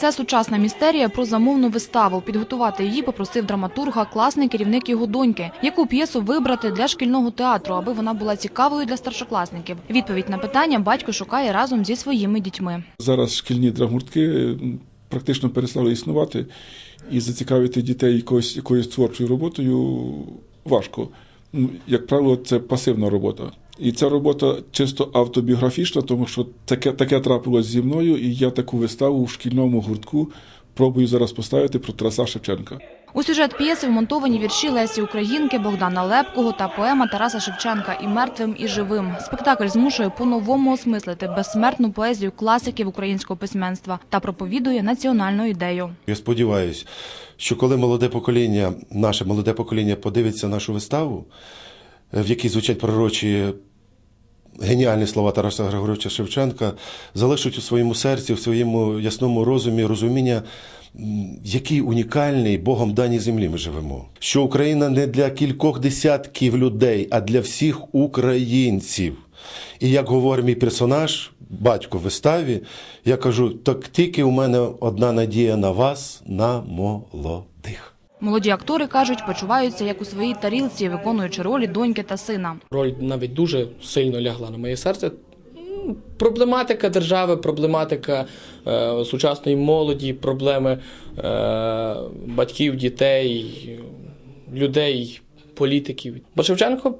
Це сучасна містерія про замовну виставу. Підготувати її попросив драматурга, класний керівник його доньки. Яку п'єсу вибрати для шкільного театру, аби вона була цікавою для старшокласників? Відповідь на питання батько шукає разом зі своїми дітьми. Зараз шкільні драмгуртки практично перестали існувати, і зацікавити дітей якоюсь, якоюсь творчою роботою важко. Як правило, це пасивна робота. І ця робота чисто автобіографічна, тому що таке, таке трапилось зі мною, і я таку виставу в шкільному гуртку пробую зараз поставити про Тараса Шевченка. У сюжет п'єси вмонтовані вірші Лесі Українки, Богдана Лепкого та поема Тараса Шевченка «І мертвим, і живим». Спектакль змушує по-новому осмислити безсмертну поезію класиків українського письменства та проповідує національну ідею. Я сподіваюся, що коли молоде покоління, наше молоде покоління подивиться нашу виставу, в якій звучать пророчі геніальні слова Тараса Григоровича Шевченка, залишать у своєму серці, в своєму ясному розумі розуміння, який унікальний Богом даній землі ми живемо. Що Україна не для кількох десятків людей, а для всіх українців. І як говорить мій персонаж, батько в виставі, я кажу: так тільки у мене одна надія на вас, на молодих. Молоді актори кажуть, почуваються як у своїй тарілці, виконуючи ролі доньки та сина. Роль навіть дуже сильно лягла на моє серце. Проблематика держави, проблематика е, сучасної молоді, проблеми е, батьків, дітей, людей, політиків. Бо Шевченко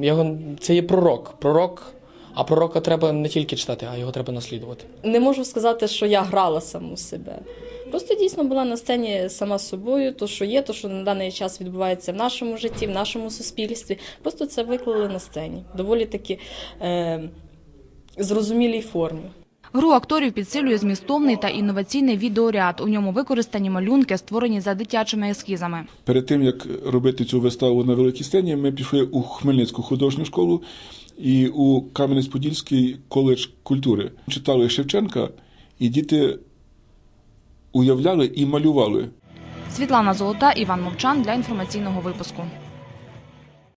його, це є пророк. Пророк, а пророка треба не тільки читати, а його треба наслідувати. Не можу сказати, що я грала саму себе. Просто дійсно була на сцені сама з собою, то, що є, то, що на даний час відбувається в нашому житті, в нашому суспільстві. Просто це виклали на сцені. Доволі таки е, зрозумілій формі. Гру акторів підсилює змістовний та інноваційний відеоряд. У ньому використані малюнки, створені за дитячими ескізами. Перед тим як робити цю виставу на великій сцені, ми пішли у Хмельницьку художню школу і у Кам'янець-Подільський коледж культури. Читали Шевченка, і діти уявляли і малювали. Світлана Золота, Іван Мовчан для інформаційного випуску.